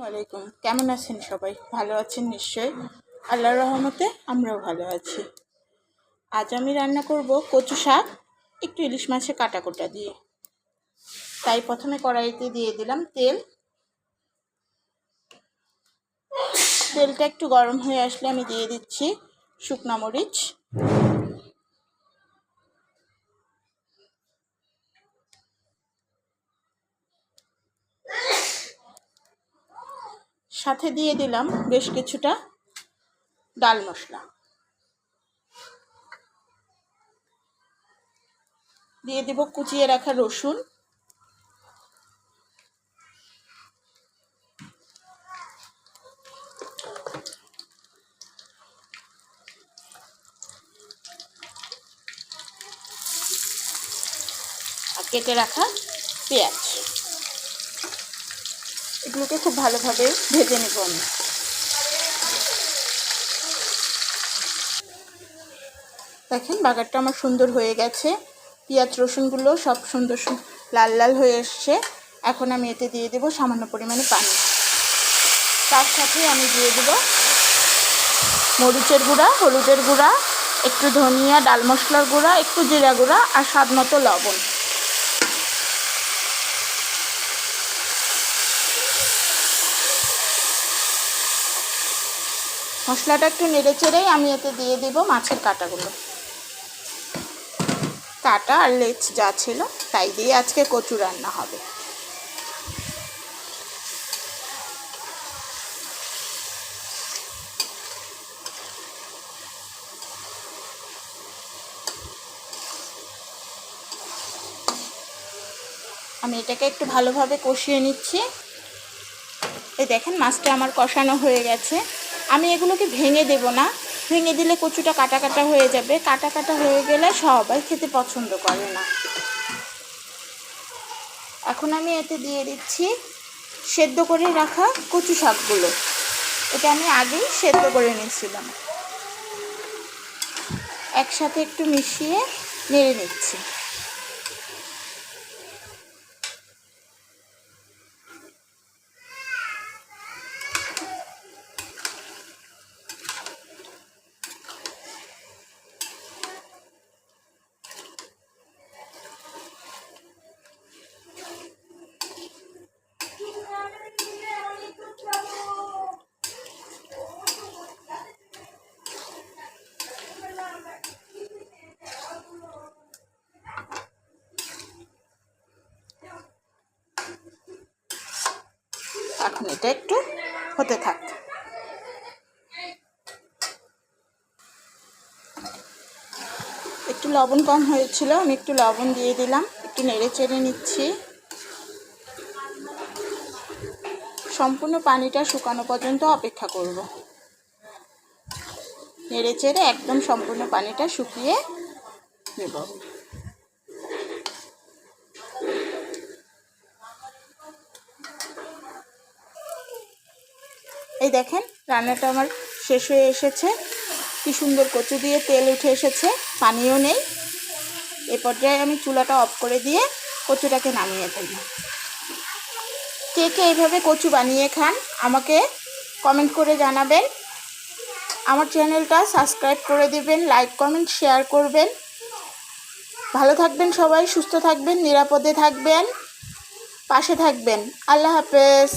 ওয়ালাইকুম। কেমন আছেন সবাই? ভালো আছেন নিশ্চয়ই? আল্লাহর রহমতে আমরাও ভালো আছি। আজ আমি রান্না করব কচু শাক, একটু ইলিশ মাছে কাটা কোটা দিয়ে। তাই প্রথমে কড়াইতে দিয়ে দিলাম তেল। তেলটা একটু গরম হয়ে আসলে আমি দিয়ে দিচ্ছি শুকনা মরিচ। সাথে দিয়ে দিলাম বেশ কিছুটা ডাল মশলা। দিয়ে দেব কুচিয়ে রাখা রসুন। কেটে রাখা পেঁয়াজ। এগুলোকে খুব ভালোভাবে ভেজে নেব আমি। দেখেন, বাগারটা আমার সুন্দর হয়ে গেছে। পেঁয়াজ, রসুনগুলো সব সুন্দর লাল লাল হয়ে এসছে। এখন আমি এতে দিয়ে দেবো সামান্য পরিমাণে পানি। তার সাথে আমি দিয়ে দেবো মরিচের গুঁড়া, হলুদের গুঁড়া, একটু ধনিয়া, ডাল মশলার গুঁড়া, একটু জিরা গুঁড়া আর স্বাদ মতো লবণ। মশলাটা একটু নেড়ে চেড়েই আমি এতে দিয়ে দেব মাছের কাটাগুলো। কাটা আর লেচ যা ছিল তাই দিয়ে আজকে কচু রান্না হবে। আমি এটাকে একটু ভালোভাবে কষিয়ে নিচ্ছি। এই দেখেন মাছটা আমার কষানো হয়ে গেছে। আমি এগুলোকে ভেঙে দেব না। ভেঙে দিলে কচুটা কাটা কাটা হয়ে যাবে। কাটা কাটা হয়ে গেলে সবাই খেতে পছন্দ করে না। এখন আমি এতে দিয়ে দিচ্ছি সেদ্ধ করে রাখা কচু শাকগুলো। এটা আমি আগেই সেদ্ধ করে নিয়েছিলাম। একসাথে একটু মিশিয়ে নেড়ে নিচ্ছি। এটা একটু হতে থাক। একটু লবণ কম হয়েছিল, আমি একটু লবণ দিয়ে দিলাম, একটু নেড়ে চেড়ে নিচ্ছি। সম্পূর্ণ পানিটা শুকানো পর্যন্ত অপেক্ষা করব। নেড়ে চেড়ে একদম সম্পূর্ণ পানিটা শুকিয়ে নেব। এই দেখেন, রান্নাটা আমার শেষ হয়ে এসেছে। কি সুন্দর কচু দিয়ে তেল উঠে এসেছে, পানিও নেই। এ পর্যায়ে আমি চুলাটা অফ করে দিয়ে কচুটাকে নামিয়ে ফেলব কে কে এইভাবে কচু বানিয়ে খান, আমাকে কমেন্ট করে জানাবেন। আমার চ্যানেলটা সাবস্ক্রাইব করে দিবেন, লাইক, কমেন্ট, শেয়ার করবেন। ভালো থাকবেন সবাই, সুস্থ থাকবেন, নিরাপদে থাকবেন, পাশে থাকবেন। আল্লাহ হাফেজ।